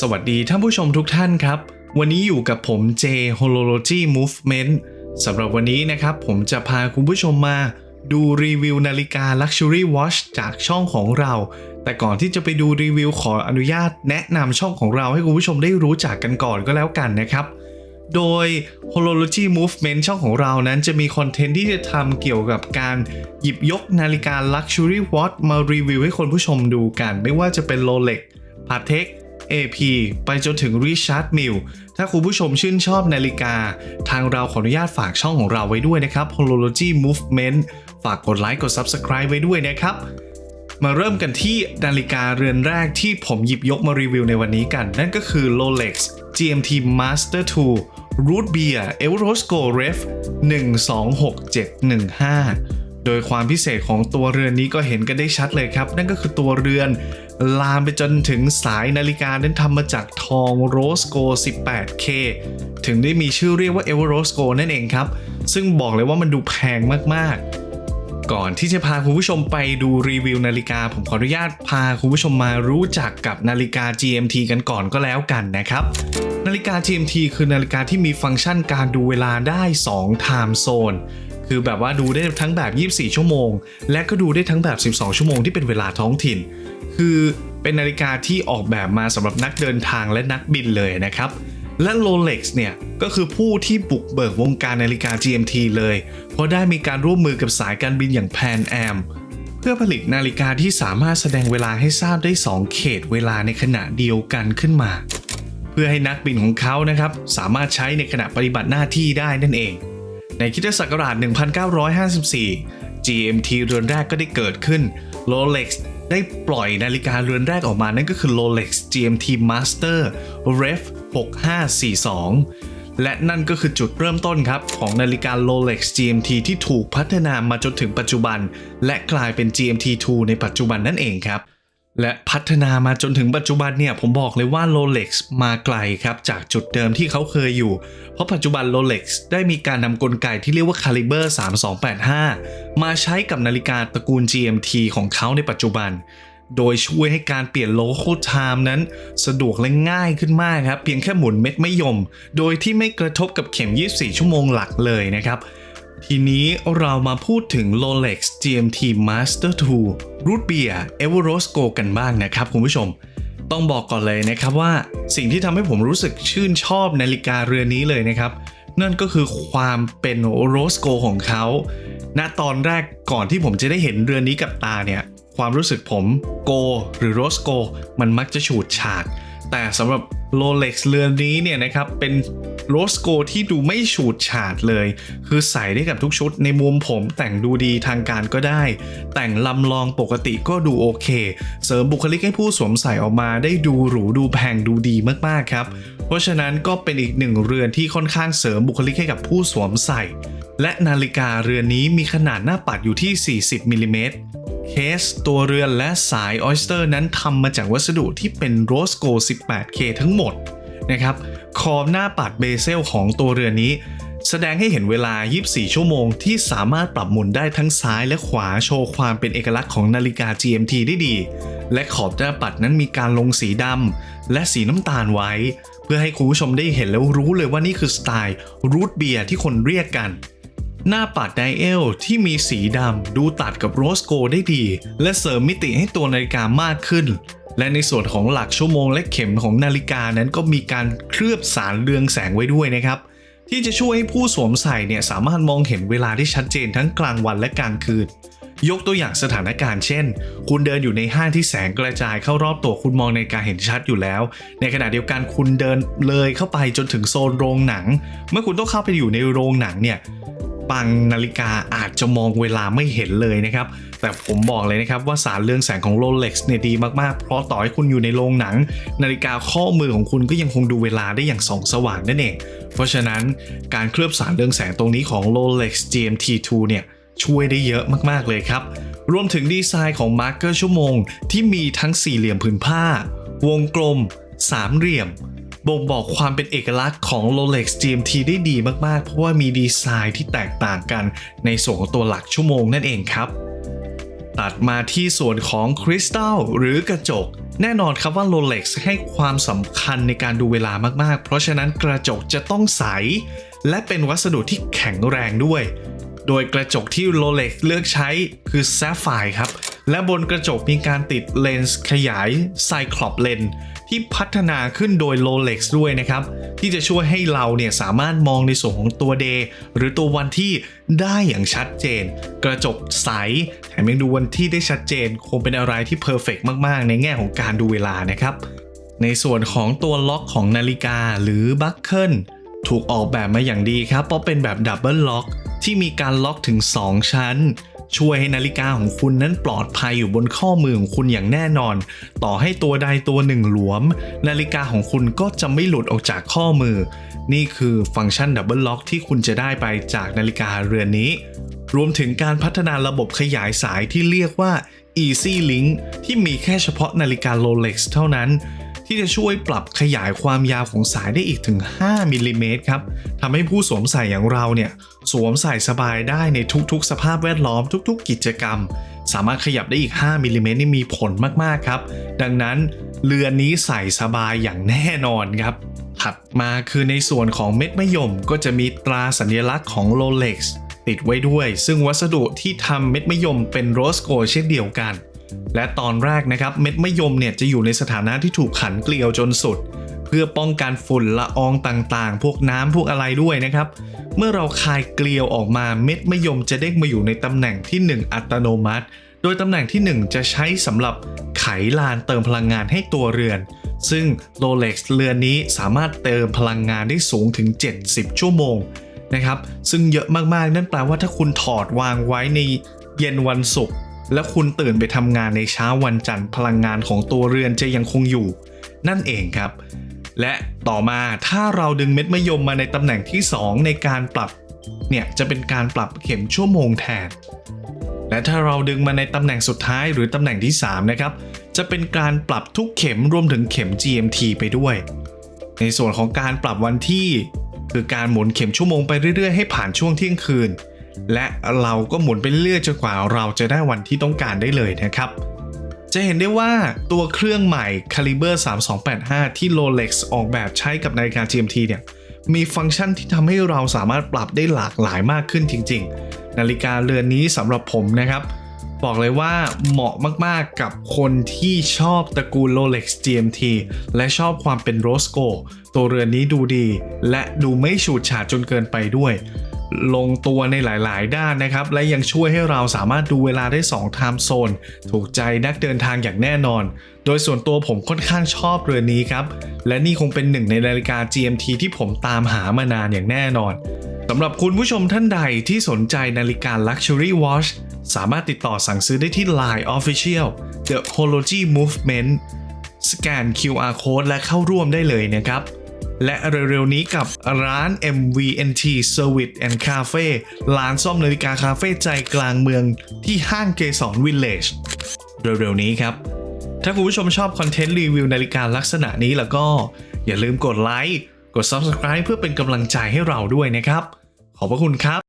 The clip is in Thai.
สวัสดีท่านผู้ชมทุกท่านครับ วันนี้อยู่กับผม J Holology Movement สำหรับวันนี้นะครับผมจะพาคุณผู้ชมมาดูรีวิวนาฬิกา Luxury Watch จากช่องของเรา แต่ก่อนที่จะไปดูรีวิวขออนุญาตแนะนำช่องของเราให้คุณผู้ชมได้รู้จักกันก่อนก็แล้วกันนะครับ โดย Holology Movement ช่องของเรานั้นจะมีคอนเทนต์ที่จะทำเกี่ยวกับการหยิบยกนาฬิกา Luxury Watch มารีวิวให้คนผู้ชมดูกัน ไม่ว่าจะเป็น Rolex Patek AP ไปจนถึง Richard Mille ถ้าคุณผู้ชมชื่นชอบนาฬิกา ทางเราขออนุญาตฝากช่องของเราไว้ด้วยนะครับ Holology Movement ฝากกดไลค์กด Subscribe ไว้ด้วยนะครับ มาเริ่มกันที่นาฬิกาเรือนแรกที่ผมหยิบยกมารีวิวในวันนี้กัน นั่นก็คือ Rolex GMT Master 2 Root Beer Eurosco Ref 126715โดยความพิเศษของตัวเรือนนี้ก็เห็นกันได้ชัดเลยครับ นั่นก็คือตัวเรือน ลามไปจนถึงสายนาฬิกานั้นทำมาจากทองโรสโก 18K ถึงได้มีชื่อเรียกว่า e v e r o s c o นั่นเองครับ ซึ่งบอกเลยว่ามันดูแพงมากๆ ก่อนที่จะพาคุณผู้ชมไปดูรีวิวนาฬิกา ผมขออนุญาตพาคุณผู้ชมมารู้จักกับนาฬิกา GMT กันก่อนก็แล้วกันนะครับนาฬิกา GMT คือนาฬิกาที่มีฟังก์ชันการดูเวลาได้2 time zone คือแบบว่าดูได้ทั้งแบบ 24 ชั่วโมง และก็ดูได้ทั้งแบบ 12 ชั่วโมงที่เป็นเวลาท้องถิ่น คือเป็นนาฬิกาที่ออกแบบมาสำหรับนักเดินทางและนักบินเลยนะครับ และ Rolex เนี่ยก็คือผู้ที่บุกเบิกวงการนาฬิกา GMT เลย เพราะได้มีการร่วมมือกับสายการบินอย่าง Pan Am เพื่อผลิตนาฬิกาที่สามารถแสดงเวลาให้ทราบได้ 2 เขตเวลาในขณะเดียวกันขึ้นมา เพื่อให้นักบินของเขานะครับสามารถใช้ในขณะปฏิบัติหน้าที่ได้นั่นเอง ในคริสตศักราช 1954 GMT เรือนแรกก็ได้เกิดขึ้น Rolex ได้ปล่อยนาฬิกาเรือนแรกออกมา นั่นก็คือ Rolex GMT Master Ref 6542 และนั่นก็คือจุดเริ่มต้นครับ ของนาฬิกา Rolex GMT ที่ถูกพัฒนามาจนถึงปัจจุบัน และกลายเป็น GMT2 ในปัจจุบันนั่นเองครับ และพัฒนามาจนถึงปัจจุบันเนี่ยผมบอกเลยว่า Rolex มาไกลครับ จากจุดเดิมที่เขาเคยอยู่ เพราะปัจจุบัน Rolex ได้มีการนำกลไกที่เรียกว่า Caliber 3285 มาใช้กับนาฬิกาตระกูล GMT ของเขาในปัจจุบัน โดยช่วยให้การเปลี่ยนโลโก้ไทม์นั้น สะดวกและง่ายขึ้นมากครับ เพียงแค่หมุนเม็ดไม่ยม โดยที่ไม่กระทบกับเข็ม 24 ชั่วโมงหลักเลยนะครับ ทีนี้เรามาพูดถึง Rolex GMT Master 2 Root Beer Everosco กันบ้างนะครับคุณผู้ชม ต้องบอกก่อนเลยนะครับว่าสิ่งที่ทำให้ผมรู้สึกชื่นชอบนาฬิกาเรือนนี้เลยนะครับ นั่นก็คือความเป็นโรสโกของเขาณตอนแรกก่อนที่ผมจะได้เห็นเรือนนี้กับตาเนี่ยความรู้สึกผมโกหรือโรสโกมันมักจะฉูดฉาดแต่สำหรับ Rolex เรือนนี้เนี่ยนะครับเป็น โรสโกที่ดูไม่ฉูดฉาดเลย คือใส่ได้กับทุกชุดในมุมผมแต่งดูดีทางการก็ได้ แต่งลำลองปกติก็ดูโอเค เสริมบุคลิกให้ผู้สวมใส่ออกมาได้ดูหรูดูแพงดูดีมากๆครับ เพราะฉะนั้นก็เป็นอีกหนึ่งเรือนที่ค่อนข้างเสริมบุคลิกให้กับผู้สวมใส่ และนาฬิกาเรือนนี้มีขนาดหน้าปัดอยู่ที่ 40มิลลิเมตรเคสตัวเรือนและสายออยสเตอร์นั้นทำมาจากวัสดุที่เป็นโรสโก 18K ทั้งหมดนะครับ ขอบหน้าปัดเบเซลของตัวเรือนนี้ แสดงให้เห็นเวลา 24 ชั่วโมง ที่สามารถปรับหมุนได้ทั้งซ้ายและขวาโชว์ความเป็นเอกลักษณ์ของนาฬิกา GMT ได้ดี และขอบหน้าปัดนั้นมีการลงสีดำและสีน้ำตาลไว้ เพื่อให้คุณผู้ชมได้เห็นแล้วรู้เลยว่านี่คือสไตล์รูทเบียร์ที่คนเรียกกันหน้าปัดไดเอลที่มีสีดำดูตัดกับโรสโกได้ดี และเสริมมิติให้ตัวนาฬิกามากขึ้น และในส่วนของหลักชั่วโมงและเข็มของนาฬิกานั้นก็มีการเคลือบสารเรืองแสงไว้ด้วยนะครับ ที่จะช่วยให้ผู้สวมใส่เนี่ยสามารถมองเห็นเวลาได้ชัดเจนทั้งกลางวันและกลางคืน ยกตัวอย่างสถานการณ์เช่น คุณเดินอยู่ในห้างที่แสงกระจายเข้ารอบตัวคุณมองในาฬิกาเห็นชัดอยู่แล้ว ในขณะเดียวกันคุณเดินเลยเข้าไปจนถึงโซนโรงหนัง เมื่อคุณต้องเข้าไปอยู่ในโรงหนังเนี่ยบางนาฬิกาอาจจะมองเวลาไม่เห็นเลยนะครับ แต่ผมบอกเลยนะครับว่าสารเรืองแสงของ Rolex เนี่ยดีมากๆ เพราะต่อให้คุณอยู่ในโรงหนัง นาฬิกาข้อมือของคุณก็ยังคงดูเวลาได้อย่างส่องสว่างนั่นเอง เพราะฉะนั้นการเคลือบสารเรืองแสงตรงนี้ของ Rolex GMT2 เนี่ยช่วยได้เยอะมากๆเลยครับ รวมถึงดีไซน์ของมาร์กเกอร์ชั่วโมง ที่มีทั้งสี่เหลี่ยมผืนผ้า วงกลม สามเหลี่ยมบ่งบอกความเป็นเอกลักษณ์ของ Rolex GMT ได้ดีมากๆ เพราะว่ามีดีไซน์ที่แตกต่างกันในส่วนของตัวหลักชั่วโมงนั่นเองครับ ตัดมาที่ส่วนของคริสตัลหรือกระจก แน่นอนครับว่า Rolex ให้ความสำคัญในการดูเวลามากๆ เพราะฉะนั้นกระจกจะต้องใส และเป็นวัสดุที่แข็งแรงด้วย โดยกระจกที่ Rolex เลือกใช้คือ Sapphire ครับ และบนกระจกมีการติดเลนส์ขยาย Cyclops Lens ที่พัฒนาขึ้นโดย Rolex ด้วยนะครับ ที่จะช่วยให้เราเนี่ยสามารถมองในส่วนของตัว day หรือตัววันที่ได้อย่างชัดเจน กระจกใสแถมยังดูวันที่ได้ชัดเจน คงเป็นอะไรที่เพอร์เฟกมาก ๆ ในแง่ของการดูเวลานะครับ ในส่วนของตัวล็อกของนาฬิกาหรือบัคเกิลถูกออกแบบมาอย่างดีครับเพราะเป็นแบบดับเบิลล็อกที่มีการล็อกถึง 2 ชั้น ช่วยให้นาฬิกาของคุณนั้นปลอดภัยอยู่บนข้อมือของคุณอย่างแน่นอน ต่อให้ตัวใดตัวหนึ่งหลวม นาฬิกาของคุณก็จะไม่หลุดออกจากข้อมือ นี่คือฟังก์ชันดับเบิลล็อกที่คุณจะได้ไปจากนาฬิกาเรือนนี้ รวมถึงการพัฒนาระบบขยายสายที่เรียกว่า Easy Link ที่มีแค่เฉพาะนาฬิกา Rolex เท่านั้น ที่จะช่วยปรับขยายความยาวของสายได้อีกถึง 5มิลลิเมตรครับทำให้ผู้สวมใส่อย่างเราเนี่ยสวมใส่สบายได้ในทุกๆ สภาพแวดล้อมทุก ๆ กิจกรรม สามารถขยับได้อีก 5มิลลิเมตรนี่มีผลมากๆครับ ดังนั้นเรือนนี้ใส่สบายอย่างแน่นอนครับถัดมาคือในส่วนของเม็ดมะยมก็จะมีตราสัญลักษณ์ของ Rolex ติดไว้ด้วย ซึ่งวัสดุที่ทำเม็ดมะยมเป็นโรสโกเช่นเดียวกัน และตอนแรกนะครับเม็ดมะยมเนี่ยจะอยู่ในสถานะที่ถูกขันเกลียวจนสุด เพื่อป้องกันฝุ่นละอองต่างๆ พวกน้ำพวกอะไรด้วยนะครับ เมื่อเราคายเกลียวออกมาเม็ดมะยมจะเด้งมาอยู่ในตำแหน่งที่ 1 อัตโนมัติ โดยตำแหน่งที่ 1 จะใช้สำหรับไขลานเติมพลังงานให้ตัวเรือน ซึ่ง Rolex เรือนนี้สามารถเติมพลังงานได้สูงถึง 70 ชั่วโมงนะครับซึ่งเยอะมากๆ นั่นแปลว่าถ้าคุณถอดวางไว้ในเย็นวันศุกร์ แล้วคุณตื่นไปทำงานในเช้าวันจันทร์พลังงานของตัวเรือนจะยังคงอยู่ นั่นเองครับ และต่อมาถ้าเราดึงเม็ดมะยมมาในตำแหน่งที่ 2 ในการปรับเนี่ยจะเป็นการปรับเข็มชั่วโมงแทน และถ้าเราดึงมาในตำแหน่งสุดท้ายหรือตำแหน่งที่ 3 นะครับ จะเป็นการปรับทุกเข็มรวมถึงเข็ม GMT ไปด้วย ในส่วนของการปรับวันที่ คือการหมุนเข็มชั่วโมงไปเรื่อยๆให้ผ่านช่วงเที่ยงคืน และเราก็หมุนไปเรื่อยจนกว่าเราจะได้วันที่ต้องการได้เลยนะครับ จะเห็นได้ว่าตัวเครื่องใหม่ Caliber 3285 ที่ Rolex ออกแบบใช้กับนาฬิกา GMT เนี่ยมีฟังก์ชันที่ทำให้เราสามารถปรับได้หลากหลายมากขึ้นจริง ๆ นาฬิกาเรือนนี้สำหรับผมนะครับ บอกเลยว่าเหมาะมากๆกับคนที่ชอบตระกูล Rolex GMT และชอบความเป็น Rosco ตัวเรือนนี้ดูดี และดูไม่ฉูดฉาดจนเกินไปด้วย ลงตัวในหลาย ๆ ด้านนะครับ และยังช่วยให้เราสามารถดูเวลาได้2 time zone ถูกใจนักเดินทางอย่างแน่นอน โดยส่วนตัวผมค่อนข้างชอบเรือนนี้ครับ และนี่คงเป็นหนึ่งในนาฬิกา GMT ที่ผมตามหามานานอย่างแน่นอนสำหรับคุณผู้ชมท่านใดที่สนใจนาฬิกา Luxury Watch สามารถติดต่อสั่งซื้อได้ที่ Line Official The Hology Movement สแกน QR Code และเข้าร่วมได้เลยนะครับ และเร็วๆนี้กับร้าน MVNT Service and Cafe ร้านซ่อมนาฬิกาคาเฟ่ใจกลางเมืองที่ห้างเกสรวิลเลจเร็วๆนี้ครับ ถ้าคุณผู้ชมชอบคอนเทนต์รีวิวนาฬิกาลักษณะนี้แล้วก็อย่าลืมกดไลค์ กด Subscribe เพื่อเป็นกำลังใจให้เราด้วยนะครับ ขอบพระคุณครับ